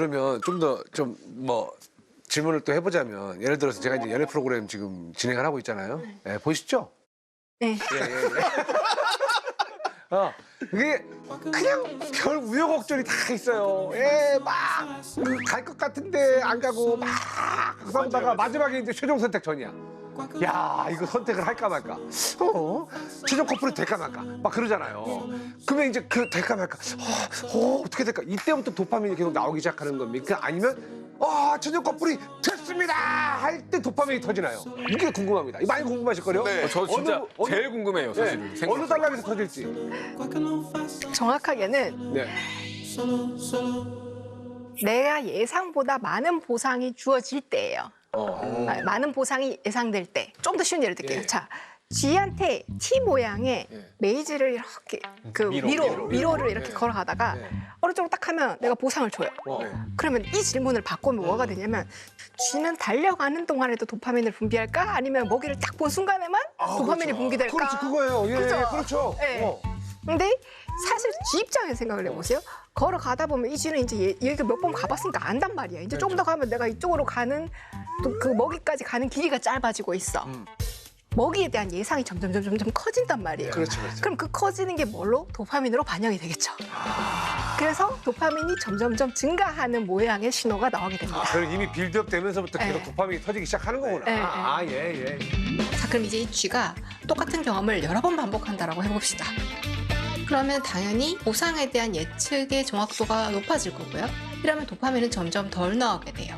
그러면 좀 더 좀 뭐 질문을 또 해보자면 예를 들어서 제가 이제 연애 프로그램 지금 진행을 하고 있잖아요. 예, 보시죠? 네. 예, 예, 예. 어, 그게 그냥 별 우여곡절이 다 있어요. 예, 막 갈 것 같은데 안 가고 막 싸우다가 마지막에 이제 최종 선택 전이야. 야, 이거 선택을 할까 말까. 어, 최종 커플이 될까 말까. 막 그러잖아요. 그러면 이제 그 될까 말까. 어, 어, 어떻게 될까. 이때부터 도파민이 계속 나오기 시작하는 겁니까? 아니면 아, 최종 커플이 됐습니다! 할 때 도파민이 터지나요? 이게 궁금합니다. 이거 많이 궁금하실 거요 네. 어, 저 진짜 어느- 어느- 제일 궁금해요, 사실. 네, 생각. 어느 단락에서 터질지. 정확하게는 네. 내가 예상보다 많은 보상이 주어질 때예요. 어. 아, 많은 보상이 예상될 때. 좀 더 쉬운 예를 들게요. 예. 자, G한테 T 모양의 예. 메이즈를 이렇게 그 미로, 미로, 미로, 미로, 를 이렇게 네. 걸어가다가 네. 오른쪽으로 딱 하면 내가 보상을 줘요. 어. 그러면 이 질문을 바꾸면 뭐가 되냐면 G는 달려가는 동안에도 도파민을 분비할까? 아니면 먹이를 딱 본 순간에만 도파민이 분비될까? 그렇죠, 그거예요. 예, 그죠? 그렇죠. 네. 어. 근데 사실 G 입장에서 생각을 해보세요. 걸어가다 보면 이 G는 이제 얘- 얘가 몇 번 가봤으니까 안단 말이야. 이제 조금 더 가면 내가 이쪽으로 가는 또 그 먹이까지 가는 길이가 짧아지고 있어. 음. 먹이에 대한 예상이 점점 점점 점점 커진단 말이에요. 그렇죠, 그렇죠. 그럼 그 커지는 게 뭘로? 도파민으로 반영이 되겠죠. 그래서 도파민이 점점점 증가하는 모양의 신호가 나오게 됩니다. 아, 그럼 이미 빌드업 되면서부터 계속 네. 도파민이 터지기 시작하는 거구나. 네, 네. 아, 예, 예. 자, 그럼 이제 이 쥐가 똑같은 경험을 여러 번 반복한다라고 해봅시다. 그러면 당연히 보상에 대한 예측의 정확도가 높아질 거고요. 이러면 도파민은 점점 덜 나오게 돼요.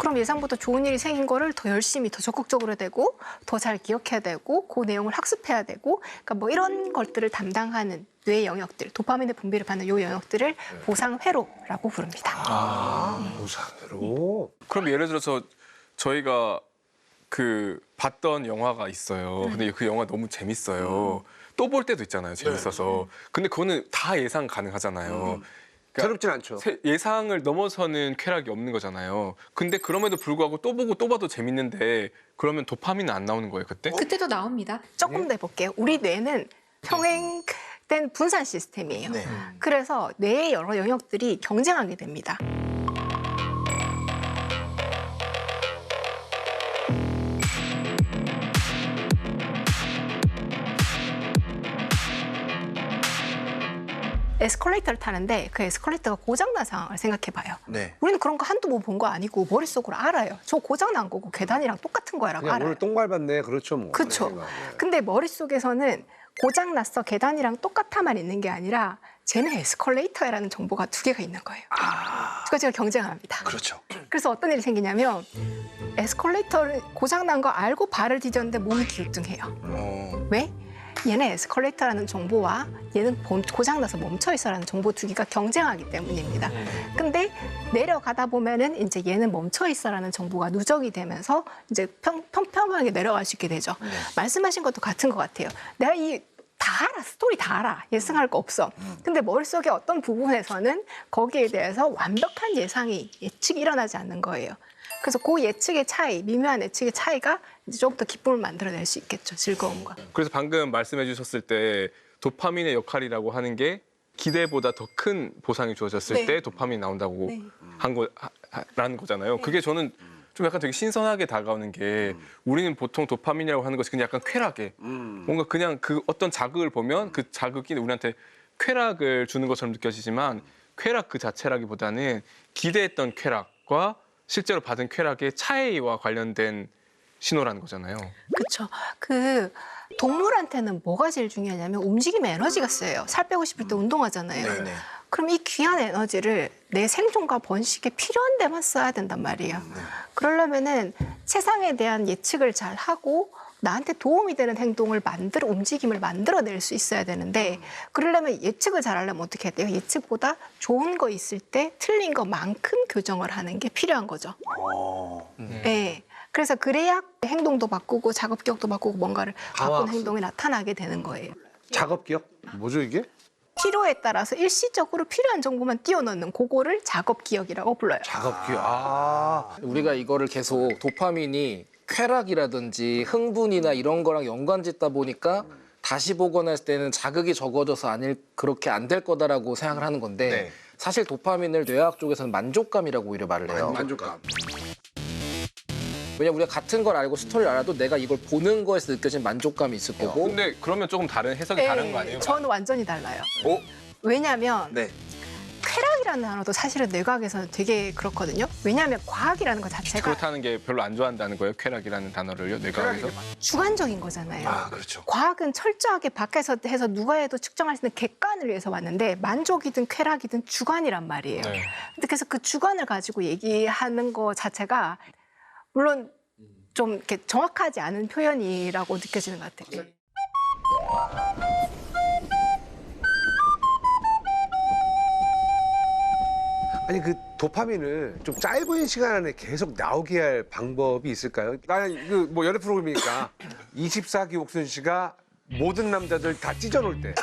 그럼 예상보다 좋은 일이 생긴 거를 더 열심히, 더 적극적으로 되고, 더 잘 기억해야 되고, 그 내용을 학습해야 되고, 그러니까 뭐 이런 것들을 담당하는 뇌 영역들, 도파민의 분비를 받는 요 영역들을 보상 회로라고 부릅니다. 아, 보상으로. 그럼 예를 들어서 저희가 그 봤던 영화가 있어요. 근데 그 영화 너무 재밌어요. 또 볼 때도 있잖아요. 재밌어서. 근데 그거는 다 예상 가능하잖아요. 그러니까 괴롭진 않죠. 세- 예상을 넘어서는 쾌락이 없는 거잖아요. 근데 그럼에도 불구하고 또 보고 또 봐도 재밌는데 그러면 도파민은 안 나오는 거예요, 그때? 그때도 나옵니다. 조금 더 해볼게요. 우리 뇌는 평행된 분산 시스템이에요. 네. 그래서 뇌의 여러 영역들이 경쟁하게 됩니다. 에스컬레이터를 타는데 그 에스컬레이터가 고장난 상황을 생각해봐요. 네. 우리는 그런 거 한두 번 본 거 아니고 머릿속으로 알아요. 저 고장난 거고 계단이랑 똑같은 거라고 그냥 알아요. 오늘 똥 밟았네. 그렇죠, 뭐. 네. 근데 머릿속에서는 고장 났어 계단이랑 똑같아만 있는 게 아니라 쟤는 에스컬레이터라는 정보가 두 개가 있는 거예요. 두 가지가 경쟁합니다. 그렇죠. 그래서 어떤 일이 생기냐면 에스컬레이터를 고장 난 거 알고 발을 디뎠는데 몸이 기우뚱해요. 어. 왜? 얘는 에스컬레이터라는 정보와 얘는 고장 나서 멈춰 있어라는 정보 두 개가 경쟁하기 때문입니다. 근데 내려가다 보면은 이제 얘는 멈춰 있어라는 정보가 누적이 되면서 이제 평, 평평하게 내려갈 수 있게 되죠. 말씀하신 것도 같은 것 같아요. 내가 이다 알아, 스토리 다 알아. 예상할 거 없어. 근데 머릿속에 어떤 부분에서는 거기에 대해서 완벽한 예상이, 예측이 일어나지 않는 거예요. 그래서 그 예측의 차이, 미묘한 예측의 차이가 이제 조금 더 기쁨을 만들어낼 수 있겠죠. 즐거움과. 그래서 방금 말씀해 주셨을 때 도파민의 역할이라고 하는 게 기대보다 더 큰 보상이 주어졌을 네. 때 도파민이 나온다고 네. 한 거, 라는 거잖아요. 그게 저는 좀 약간 되게 신선하게 다가오는 게 우리는 보통 도파민이라고 하는 것이 그냥 약간 쾌락에 음. 뭔가 그냥 그 어떤 자극을 보면 그 자극이 우리한테 쾌락을 주는 것처럼 느껴지지만 쾌락 그 자체라기보다는 기대했던 쾌락과 실제로 받은 쾌락의 차이와 관련된 신호라는 거잖아요. 그렇죠. 그 동물한테는 뭐가 제일 중요하냐면 움직임의 에너지가 세요. 살 빼고 싶을 때 운동하잖아요. 네네. 그럼 이 귀한 에너지를 내 생존과 번식에 필요한 데만 써야 된단 말이에요. 그러려면은 세상에 대한 예측을 잘 하고 나한테 도움이 되는 행동을 만들어 움직임을 만들어낼 수 있어야 되는데 그러려면 예측을 잘하려면 어떻게 해야 돼요? 예측보다 좋은 거 있을 때 틀린 것만큼 교정을 하는 게 필요한 거죠. 어. 네. 그래서 그래야 행동도 바꾸고 작업 기억도 바꾸고 뭔가를 바꾼. 행동이 나타나게 되는 거예요. 작업 기억? 뭐죠, 이게? 필요에 따라서 일시적으로 필요한 정보만 띄워넣는 그거를 작업 기억이라고 불러요. 작업 기억. 아. 우리가 이거를 계속 도파민이 쾌락이라든지 흥분이나 이런 거랑 연관짓다 보니까 다시 했을 때는 자극이 적어져서 아닐 그렇게 안 될 거다라고 생각을 하는 건데 네. 사실 도파민을 뇌과학 쪽에서는 만족감이라고 오히려 말을 해요. 만족감. 왜냐면 우리가 같은 걸 알고 스토리를 알아도 내가 이걸 보는 거에서 느껴지는 만족감이 있을 거고 근데 그러면 조금 다른 해석이 다른 거 아니에요? 네, 저는 완전히 달라요. 어? 왜냐하면 네. 쾌락이라는 단어도 사실은 뇌과학에서는 되게 그렇거든요. 왜냐하면 과학이라는 것 자체가 그렇다는 게 별로 안 좋아한다는 거예요? 쾌락이라는 단어를요? 뇌과학에서? 주관적인 거잖아요. 아 그렇죠. 과학은 철저하게 밖에서 해서 누가 해도 측정할 수 있는 객관을 위해서 왔는데 만족이든 쾌락이든 주관이란 말이에요. 네. 근데 그래서 그 주관을 가지고 얘기하는 거 자체가 물론 좀 이렇게 정확하지 않은 표현이라고 느껴지는 것 같아요. 아니 그 도파민을 좀 짧은 시간 안에 계속 나오게 할 방법이 있을까요? 나는 그 뭐 연애 프로그램이니까 24기 옥순 씨가 모든 남자들 다 찢어놓을 때.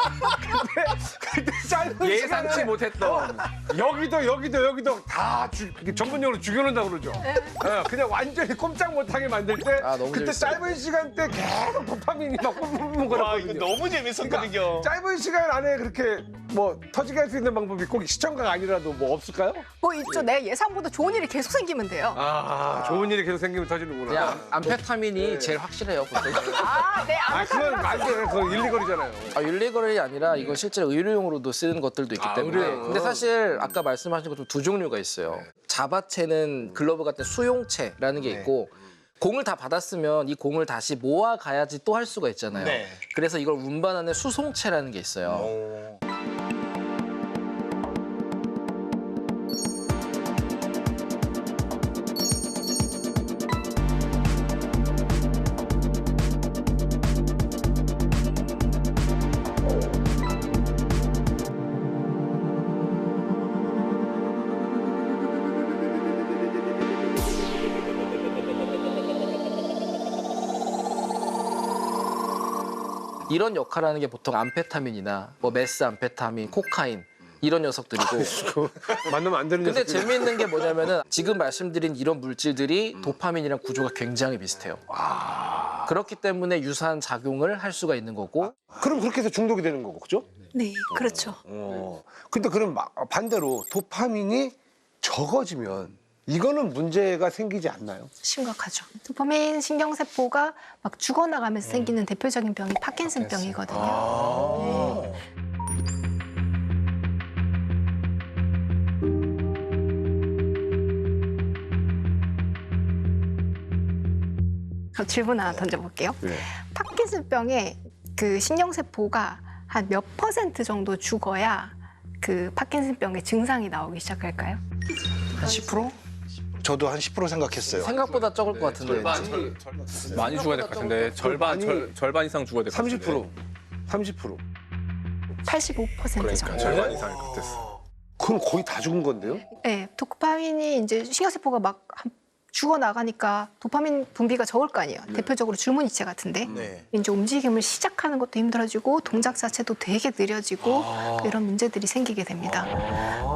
그때, 그때 짧은 예상치 시간에 못했던 여기도 여기도 여기도 다 주, 이렇게 전문용어로 죽여놓는다 고 그러죠. 어, 그냥 완전히 꼼짝 못하게 만들 때 아, 너무 그때 재밌어요. 짧은 시간대 계속 도파민이 막 뿜뿜뿜 와 이거 거렸거든요. 너무 재밌었거든요. 짧은 시간 안에 그렇게 뭐 터지게 할 수 있는 방법이 꼭 시청자가 아니라도 뭐 없을까요? 뭐 있죠. 내 예상보다 좋은 일이 계속 생기면 돼요. 아, 좋은 일이 계속 생기면 터지는구나. 그냥 암페타민이 제일 확실해요. 보통. 아, 네, 아, 그건 안 돼. 그건 일리거리잖아요. 아, 윤리거리 아니라 이건 실제 의료용으로도 쓰는 것들도 있기 아, 때문에. 의료용. 근데 사실 아까 말씀하신 것처럼 두 종류가 있어요. 자바체는 글러브 같은 수용체라는 게 있고 공을 다 받았으면 이 공을 다시 모아 가야지 또 할 수가 있잖아요. 네. 그래서 이걸 운반하는 수송체라는 게 있어요. 오. 이런 역할하는 게 보통 암페타민이나 뭐 메스 암페타민, 코카인 이런 녀석들이고. 만나면 안 되는 근데 녀석들이- 재미있는 게 뭐냐면은 지금 말씀드린 이런 물질들이 도파민이랑 구조가 굉장히 비슷해요. 그렇기 때문에 유사한 작용을 할 수가 있는 거고 그럼 그렇게 해서 중독이 되는 거고, 그죠? 네, 그렇죠. 어. 근데 그럼 마- 반대로 도파민이 적어지면 이거는 문제가 생기지 않나요? 심각하죠. 도파민 신경세포가 막 죽어나가면서 생기는 대표적인 병이 파킨슨병이거든요. 네. 그럼 질문 하나 던져볼게요. 네. 파킨슨병의 그 신경세포가 한 몇 퍼센트 정도 죽어야 그 파킨슨병의 증상이 나오기 시작할까요? 한 10%? 저도 한 10% 생각했어요. 생각보다 적을 것 같은데. 많이 죽어야 될 것 같은데 절반 절, 절반 이상 죽어야 될 것 같은데 30%. 30%. 85% 정도. 그러니까 절반 이상일 것 같았어 그건 거의 다 죽은 건데요? 네, 도파민이 이제 신경세포가 막 한- 죽어 나가니까 도파민 분비가 적을 거 아니에요. 대표적으로 줄무늬체 같은데 네. 이제 움직임을 시작하는 것도 힘들어지고 동작 자체도 되게 느려지고 이런 문제들이 생기게 됩니다.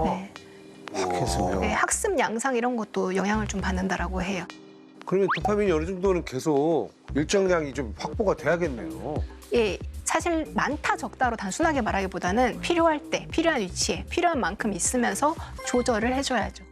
네. 파킨슨병. 네, 학습 양상 이런 것도 영향을 좀 받는다라고 해요. 그러면 도파민이 어느 정도는 계속 일정량이 좀 확보가 돼야겠네요. 예, 사실 많다 적다로 단순하게 말하기보다는 필요할 때, 필요한 위치에, 필요한 만큼 있으면서 조절을 해줘야죠.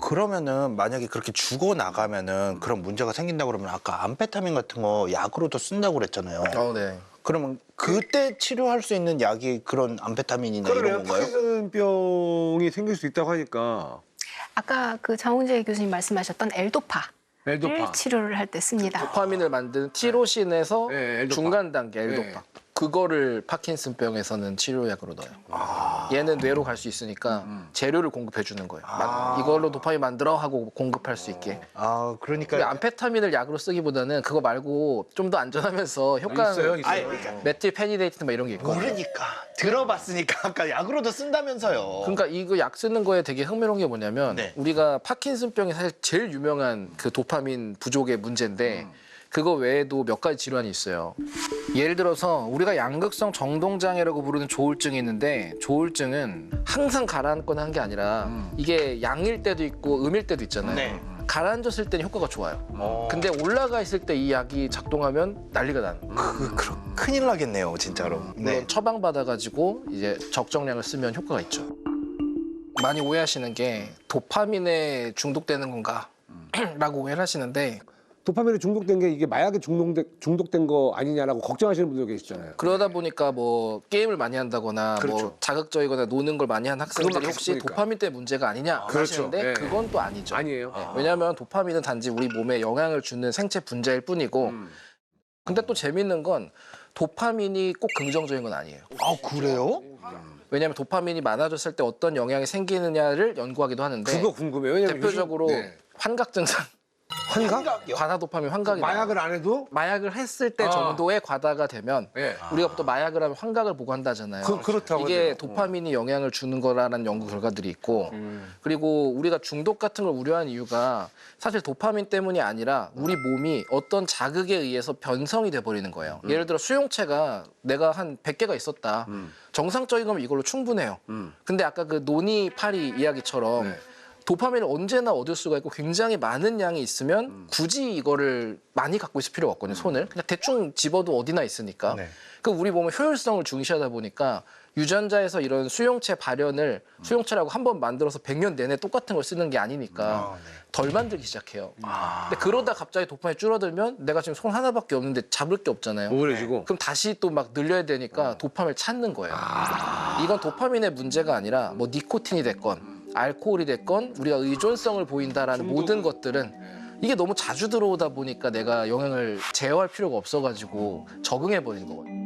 그러면은 만약에 그렇게 죽어 나가면은 그런 문제가 생긴다 그러면 아까 암페타민 같은 거 약으로도 쓴다고 그랬잖아요. 어, 네. 그러면 그때 치료할 수 있는 약이 그런 암페타민이나. 이런 건가요? 파킨슨병이 생길 수 있다고 하니까. 아까 그 장훈재 교수님 말씀하셨던 엘도파를 엘도파. 치료를 할 때 씁니다. 도파민을 만드는 티로신에서 네, 엘도파. 중간 단계 엘도파. 네. 그거를 파킨슨병에서는 치료약으로 넣어요. 얘는 뇌로 갈 수 있으니까 재료를 공급해 주는 거예요. 마- 이걸로 도파민 만들어 하고 공급할 수 있게. 아 그러니까 암페타민을 약으로 쓰기보다는 그거 말고 좀 더 안전하면서 효과는 있어요, 있어요. 아예 메틸 페니데이트 막 이런 게 있고. 모르니까 들어봤으니까 아까 약으로도 쓴다면서요. 그러니까 이거 약 쓰는 거에 되게 흥미로운 게 뭐냐면 네. 우리가 파킨슨병이 사실 제일 유명한 그 도파민 부족의 문제인데 그거 외에도 몇 가지 질환이 있어요. 예를 들어서 우리가 양극성 정동장애라고 부르는 조울증이 있는데 조울증은 항상 가라앉거나 한 게 아니라 이게 양일 때도 있고 음일 때도 있잖아요. 네. 가라앉았을 때는 효과가 좋아요. 근데 올라가 있을 때 이 약이 작동하면 난리가 나는 거예요. 그, 그, 큰일 나겠네요, 진짜로. 물론 처방 받아가지고 이제 적정량을 쓰면 효과가 있죠. 많이 오해하시는 게 도파민에 중독되는 건가? 라고 오해를 하시는데 도파민에 중독된 게 이게 마약에 중독된, 중독된 거 아니냐라고 걱정하시는 분들 계시잖아요. 그러다 보니까 뭐 게임을 많이 한다거나 뭐 그렇죠. 자극적이거나 노는 걸 많이 한 그것만 학생들이 계속 혹시 보니까. 도파민 때 문제가 아니냐 그렇죠. 하시는데 예. 그건 또 아니죠. 아니에요. 네, 왜냐하면 도파민은 단지 우리 몸에 영향을 주는 생체 분자일 뿐이고 음. 근데 또 재밌는 건 도파민이 꼭 긍정적인 건 아니에요. 아, 그래요? 왜냐하면 도파민이 많아졌을 때 어떤 영향이 생기느냐를 연구하기도 하는데 그거 궁금해요. 왜냐면 대표적으로 요즘- 네. 환각 증상, 환각? 과다 도파민 환각이 나와요. 마약을 안 해도? 마약을 했을 때 아. 정도의 과다가 되면 예. 우리가 또 마약을 하면 환각을 보고 한다잖아요. 그- 그렇다고 이게 하더라고요. 도파민이 영향을 주는 거라는 연구 결과들이 있고 음. 그리고 우리가 중독 같은 걸 우려한 이유가 사실 도파민 때문이 아니라 우리 몸이 어떤 자극에 의해서 변성이 돼 버리는 거예요. 음. 예를 들어 수용체가 내가 한 100개가 있었다. 정상적인 거면 이걸로 충분해요. 음. 근데 아까 그 노니 파리 이야기처럼 네. 도파민을 언제나 얻을 수가 있고 굉장히 많은 양이 있으면 음. 굳이 이거를 많이 갖고 있을 필요가 없거든요. 손을 그냥 대충 집어도 어디나 있으니까. 네. 그 우리 몸은 효율성을 중시하다 보니까 유전자에서 이런 수용체 발현을 음. 수용체라고 한 번 만들어서 100년 내내 똑같은 걸 쓰는 게 아니니까 아, 네. 덜 만들기 시작해요. 아. 근데 그러다 갑자기 도파민이 줄어들면 내가 지금 손 하나밖에 없는데 잡을 게 없잖아요. 우울해지고. 그럼 다시 또 막 늘려야 되니까 도파민을 찾는 거예요. 이건 도파민의 문제가 아니라 뭐 니코틴이 됐건 알코올이 됐건 우리가 의존성을 보인다라는 모든 것들은 이게 너무 자주 들어오다 보니까 내가 영향을 제어할 필요가 없어가지고 적응해 버리는 거거든요.